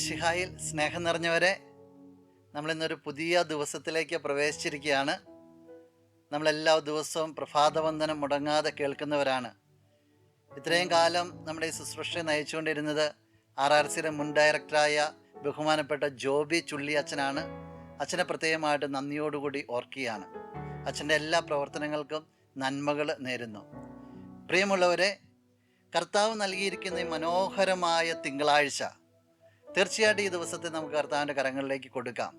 മിശിഹായിൽ സ്നേഹം നിറഞ്ഞവരെ നമ്മളിന്നൊരു പുതിയ ദിവസത്തിലേക്ക് പ്രവേശിച്ചിരിക്കുകയാണ്. നമ്മളെല്ലാ ദിവസവും പ്രഭാതവന്ദനം മുടങ്ങാതെ കേൾക്കുന്നവരാണ്. ഇത്രയും കാലം നമ്മുടെ ഈ ശുശ്രൂഷ നയിച്ചുകൊണ്ടിരുന്നത് ആർ ആർ സിയുടെ മുൻ ഡയറക്ടറായ ബഹുമാനപ്പെട്ട ജോബി ചുള്ളി അച്ഛനാണ്. അച്ഛനെ പ്രത്യേകമായിട്ട് നന്ദിയോടുകൂടി ഓർക്കുകയാണ്. അച്ഛന്റെ എല്ലാ പ്രവർത്തനങ്ങൾക്കും നന്മകൾ നേരുന്നു. പ്രിയമുള്ളവരെ കർത്താവ് നൽകിയിരിക്കുന്ന ഈ മനോഹരമായ തിങ്കളാഴ്ച തീർച്ചയായിട്ടും ഈ ദിവസത്തെ നമുക്ക് കർത്താവിന്റെ കരങ്ങളിലേക്ക് കൊടുക്കാം.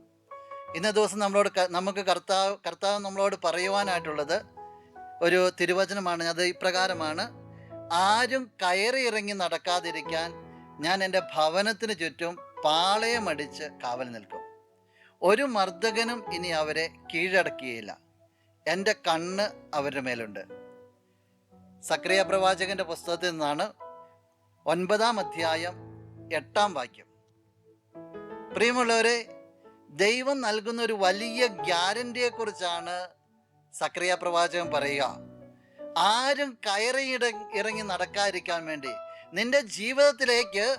ഇന്ന ദിവസം നമ്മളോട് നമുക്ക് കർത്താവ് കർത്താവ് നമ്മളോട് പറയുവാനായിട്ടുള്ളത് ഒരു തിരുവചനമാണ് അത് ഇപ്രകാരമാണ് ആരും കയറി ഇറങ്ങി നടക്കാതിരിക്കാൻ ഞാൻ എന്റെ ഭവനത്തിന് ചുറ്റും പാളയമടിച്ച് കാവൽ നിൽക്കും. ഒരു മർദ്ദകനും ഇനി അവരെ കീഴടക്കിയില്ല. എന്റെ കണ്ണ് അവരുടെ മേലുണ്ട്. സക്രിയ പ്രവാചകന്റെ പുസ്തകത്തിൽ നിന്നാണ് ഒൻപതാം അധ്യായം എട്ടാം വാക്യം. പ്രിയമുള്ളവരെ ദൈവം നൽകുന്ന ഒരു വലിയ ഗ്യാരണ്ടിയെ കുറിച്ചാണ് സക്രിയ പ്രവാചകൻ പറയുക. ആരും കയറി ഇറങ്ങി നടക്കാതിരിക്കാൻ വേണ്ടി നിന്റെ ജീവിതത്തിലേക്ക്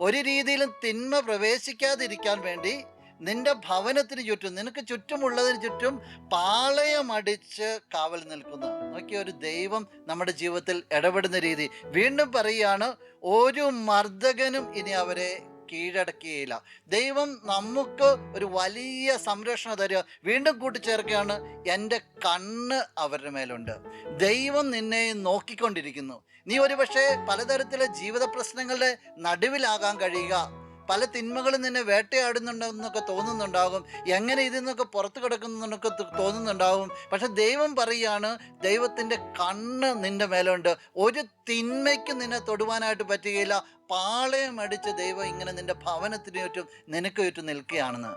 ഒരു രീതിയിലും തിന്മ പ്രവേശിക്കാതിരിക്കാൻ വേണ്ടി നിന്റെ ഭവനത്തിന് ചുറ്റും നിനക്ക് ചുറ്റുമുള്ളതിന് ചുറ്റും പാളയമടിച്ച് കാവൽ നിൽക്കുന്നു. നോക്കിയ ഒരു ദൈവം നമ്മുടെ ജീവിതത്തിൽ ഇടപെടുന്ന രീതി. വീണ്ടും പറയുകയാണ് ഒരു മർദ്ദകനും ഇനി അവരെ കീഴടക്കിയില്ല ദൈവം നമുക്ക് ഒരു വലിയ സംരക്ഷണം തരിക. വീണ്ടും കൂട്ടിച്ചേർക്കുകയാണ്. എന്റെ കണ്ണ് അവരുടെ മേലുണ്ട്. ദൈവം നിന്നെ നോക്കിക്കൊണ്ടിരിക്കുന്നു. നീ ഒരുപക്ഷെ പലതരത്തിലെ ജീവിത പ്രശ്നങ്ങളുടെ നടുവിലാകാൻ കഴിയുക. പല തിന്മകളും നിന്നെ വേട്ടയാടുന്നുണ്ടെന്നൊക്കെ തോന്നുന്നുണ്ടാകും. എങ്ങനെ ഇതിൽ നിന്നൊക്കെ പുറത്തു കിടക്കുന്നൊക്കെ തോന്നുന്നുണ്ടാകും. പക്ഷെ ദൈവം പറയുകയാണ് ദൈവത്തിന്റെ കണ്ണ് നിന്റെ മേലുണ്ട്. ഒരു തിന്മയ്ക്കും നിന്നെ തൊടുവാനായിട്ട് പറ്റുകയില്ല. പാളയം അടിച്ച് ദൈവം ഇങ്ങനെ നിന്റെ ഭവനത്തിന് ചുറ്റും നിനക്ക് ചുറ്റും നിൽക്കുകയാണെന്ന്.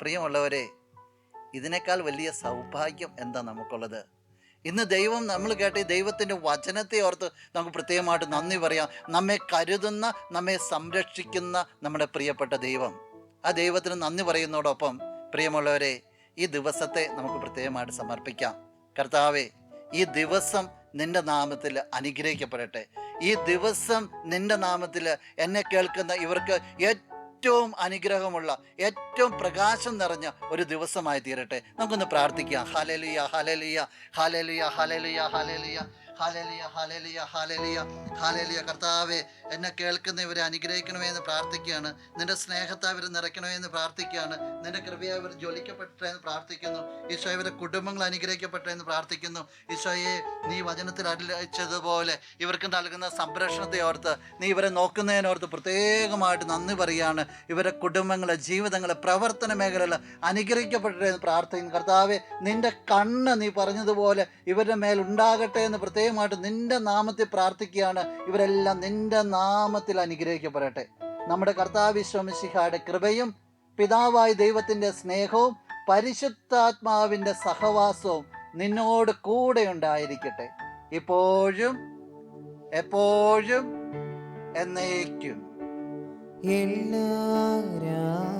പ്രിയമുള്ളവരെ ഇതിനേക്കാൾ വലിയ സൗഭാഗ്യം എന്താ നമുക്കുള്ളത്? ഇന്ന് ദൈവം നമ്മൾ കേട്ട ദൈവത്തിന്റെ വചനത്തെ ഓർത്ത് നമുക്ക് പ്രത്യേകമായിട്ട് നന്ദി പറയാം. നമ്മെ കരുതുന്ന നമ്മെ സംരക്ഷിക്കുന്ന നമ്മുടെ പ്രിയപ്പെട്ട ദൈവം. ആ ദൈവത്തിന് നന്ദി പറയുന്നതോടൊപ്പം പ്രിയമുള്ളവരെ ഈ ദിവസത്തെ നമുക്ക് പ്രത്യേകമായിട്ട് സമർപ്പിക്കാം. കർത്താവെ ഈ ദിവസം നിന്റെ നാമത്തിൽ അനുഗ്രഹിക്കപ്പെടട്ടെ. ഈ ദിവസം നിന്റെ നാമത്തിൽ എന്നെ കേൾക്കുന്ന ഇവർക്ക് ഏറ്റവും അനുഗ്രഹമുള്ള ഏറ്റവും പ്രകാശം നിറഞ്ഞ ഒരു ദിവസമായി തീരട്ടെ നമുക്കൊന്ന് പ്രാർത്ഥിക്കാം. ഹലലിയ ഹലലിയ ഹലലിയ ഹലലിയ ഹലലിയ ഹലലിയ ഹാലലിയ ഹാലലിയ ഹാലലിയ. കർത്താവെ എന്നെ കേൾക്കുന്നവരെ അനുഗ്രഹിക്കണമേ എന്ന് പ്രാർത്ഥിക്കുകയാണ്. നിന്റെ സ്നേഹത്തെ അവർ നിറയ്ക്കണമേ എന്ന് പ്രാർത്ഥിക്കുകയാണ്. നിന്റെ കൃപയെ അവർ ജ്വലിക്കപ്പെട്ടെ എന്ന് പ്രാർത്ഥിക്കുന്നു. ഈശോ ഇവരെ കുടുംബങ്ങൾ അനുഗ്രഹിക്കപ്പെട്ടെ എന്ന് പ്രാർത്ഥിക്കുന്നു. ഈശോയെ നീ വചനത്തിൽ അടിച്ചതുപോലെ ഇവർക്ക് നൽകുന്ന സംരക്ഷണത്തെ ഓർത്ത് നീ ഇവരെ നോക്കുന്നതിനോർത്ത് പ്രത്യേകമായിട്ട് നന്ദി പറയുകയാണ്. ഇവരെ കുടുംബങ്ങളെ ജീവിതങ്ങളെ പ്രവർത്തന മേഖലകൾ അനുഗ്രഹിക്കപ്പെട്ടെ എന്ന് പ്രാർത്ഥിക്കുന്നു. കർത്താവെ നിന്റെ കണ്ണ് നീ പറഞ്ഞതുപോലെ ഇവരുടെ മേൽ ഉണ്ടാകട്ടെ എന്ന് പ്രത്യേകമായിട്ട് നിന്റെ നാമത്തിൽ പ്രാർത്ഥിക്കുകയാണ്. ഇവരെല്ലാം നിന്റെ നാമത്തിൽ അനുഗ്രഹിക്കപ്പെടട്ടെ. നമ്മുടെ കർത്താവിശ്വമിശിഹായുടെ കൃപയും പിതാവായ ദൈവത്തിന്റെ സ്നേഹവും പരിശുദ്ധാത്മാവിന്റെ സഹവാസവും നിന്നോട് കൂടെ ഉണ്ടായിരിക്കട്ടെ. ഇപ്പോഴും എപ്പോഴും എന്നേക്കും. എല്ലാ